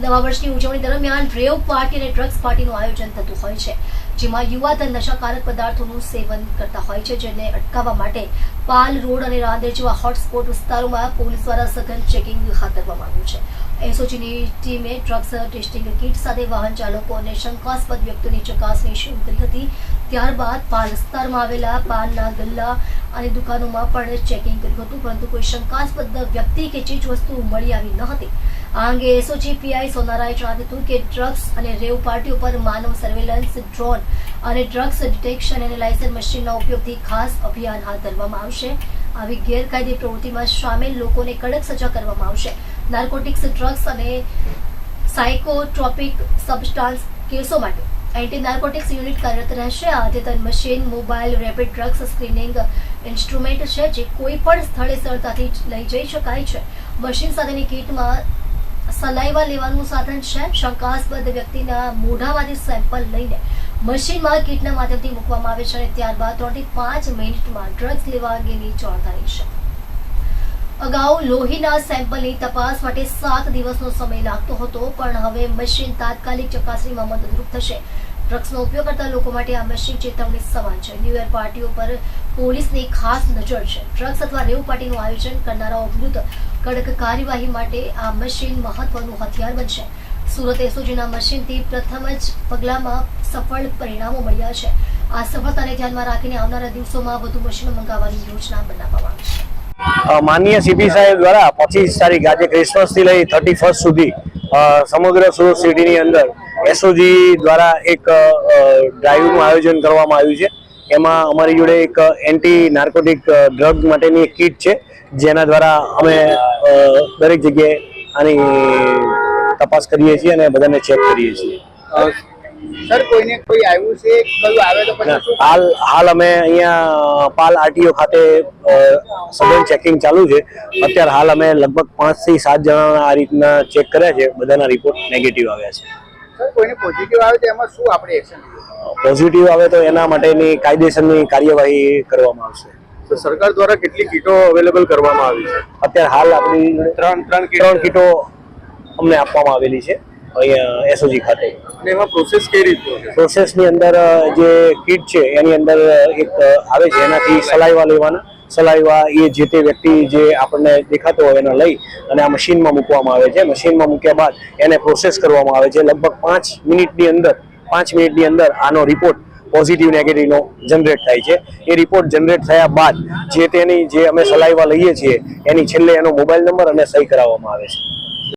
નવા વર્ષની ઉજવણી દરમિયાન રેવ પાર્ટી અને ડ્રગ્સ પાર્ટીનું આયોજન થતું હોય છે, જેમાં યુવાધન નશાકારક પદાર્થોનું સેવન કરતા હોય છે, જેને અટકાવવા માટે પાલ રોડ અને રાંદેર જેવા હોટસ્પોટ વિસ્તારોમાં પોલીસ દ્વારા સઘન ચેકિંગ હાથ ધરવામાં આવ્યું છે. એસઓજીની ટીમે ડ્રગ્સ ટેસ્ટિંગ કીટ સાથે વાહન ચાલકો અને શંકાસ્પદ વ્યક્તિઓની ચકાસણી શરૂ કરી હતી. ત્યારબાદ પાલ વિસ્તારમાં આવેલા પાનના ગલ્લા અને દુકાનોમાં પણ ચેકિંગ કર્યું હતું, પરંતુ કોઈ શંકાસ્પદ વ્યક્તિ કે ચીજ વસ્તુ મળી આવી ન હતી. આ અંગે એસઓજી સોનારાએ જણાવ્યું હતું કે ડ્રગ્સ અને રેવ પાર્ટી ઉપર માનવ સર્વેલન્સ ડ્રોન અને ડ્રગ્સ ડિટેક્શન અને લાયસન્સ મશીનના ઉપયોગથી ખાસ અભિયાન હાથ ધરવામાં આવશે. આવી ગેરકાયદે પ્રવૃત્તિમાં સામેલ લોકોને કડક સજા કરવામાં આવશે. નાર્કોટિક્સ ડ્રગ્સ અને સાયકોટ્રોપિક સબસ્ટાન્સ કેસો માટે એન્ટી નાર્કોટિક્સ યુનિટ કાર્યરત રહેશે. આ અદ્યતન machine mobile rapid drugs screening instrument છે, જે કોઈ પણ સ્થળે સરળતાથી લઈ જઈ શકાય છે. મશીન સાથેની કીટમાં સલાઈવા લેવાનું સાધન છે. શંકાસ્પદ વ્યક્તિના મોઢામાંથી સેમ્પલ લઈને મશીનમાં કીટના માધ્યમથી મૂકવામાં આવે છે અને ત્યારબાદ ત્રણથી પાંચ મિનિટમાં ડ્રગ્સ લેવા અંગેની જાણકારી છે. અગાઉ લોહીના સેમ્પલની તપાસ માટે સાત દિવસનો સમય લાગતો હતો, પણ હવે મશીન તાત્કાલિક ચકાસણીમાં મદદરૂપ થશે. ડ્રગ્સનો ઉપયોગ કરતા લોકો માટે આ મશીન ચેતવણી સમાન છે. ન્યૂ યર પાર્ટીઓ પર પોલીસની ખાસ નજર છે. ડ્રગ્સ અથવા રેવ પાર્ટીનું આયોજન કરનારાઓ વિરુદ્ધ કડક કાર્યવાહી માટે આ મશીન મહત્વનું હથિયાર બનશે. સુરત એસઓજીના મશીનથી પ્રથમ જ પગલામાં સફળ પરિણામો મળ્યા છે. આ સફળતાને ધ્યાનમાં રાખીને આવનારા દિવસોમાં વધુ મશીનો મંગાવવાની યોજના બનાવવામાં આવી છે. માનનીય સીપી સાહેબ દ્વારા પચીસ તારીખ, આજે ક્રિસમસથી લઈ થર્ટી સુધી સમગ્ર સુરત સિટીની અંદર એસઓજી દ્વારા એક ડ્રાઈવનું આયોજન કરવામાં આવ્યું છે. એમાં અમારી જોડે એક એન્ટી નાર્કોટિક ડ્રગ માટેની એક કીટ છે જેના દ્વારા અમે દરેક જગ્યાએ આની તપાસ કરીએ છીએ અને બધાને ચેક કરીએ છીએ. સર કોઈને કોઈ આવ્યું છે? કયું આવે તો પછી હાલ હાલ અમે અહીંયા પાલ આરટીઓ ખાતે સઘન ચેકિંગ ચાલુ છે. અત્યારે હાલ અમે લગભગ પાંચથી સાત જણાના આ રીતના ચેક કર્યા છે. બધાના રિપોર્ટ નેગેટિવ આવ્યા છે. કોઈને પોઝિટિવ આવે તો એમાં શું આપણે એક્શન પોઝિટિવ આવે તો એના માટેની કાયદેસરની કાર્યવાહી કરવામાં આવશે. તો સરકાર દ્વારા કેટલી કીટો અવેલેબલ કરવામાં આવી છે? અત્યારે હાલ આપણી ત્રણ ત્રણ ત્રણ કીટો અમને આપવામાં આવેલી છે અહીંયા એસઓજી ખાતે. અને એમાં પ્રોસેસ કઈ રીતે પ્રોસેસની અંદર જે કીટ છે એની અંદર એક આવે છે એનાથી સલાઈવા લેવાના. સલાઈવા એ જે તે વ્યક્તિ જે આપણને દેખાતો હોય એને લઈ અને આ મશીનમાં મૂકવામાં આવે છે. મશીનમાં મૂક્યા બાદ એને પ્રોસેસ કરવામાં આવે છે. લગભગ પાંચ મિનિટની અંદર, પાંચ મિનિટની અંદર આનો રિપોર્ટ પોઝિટિવ નેગેટિવનો જનરેટ થાય છે. એ રિપોર્ટ જનરેટ થયા બાદ જે તેની જે અમે સલાઈવા લઈએ છીએ, એની છેલ્લે એનો મોબાઈલ નંબર અને સહી કરાવવામાં આવે છે.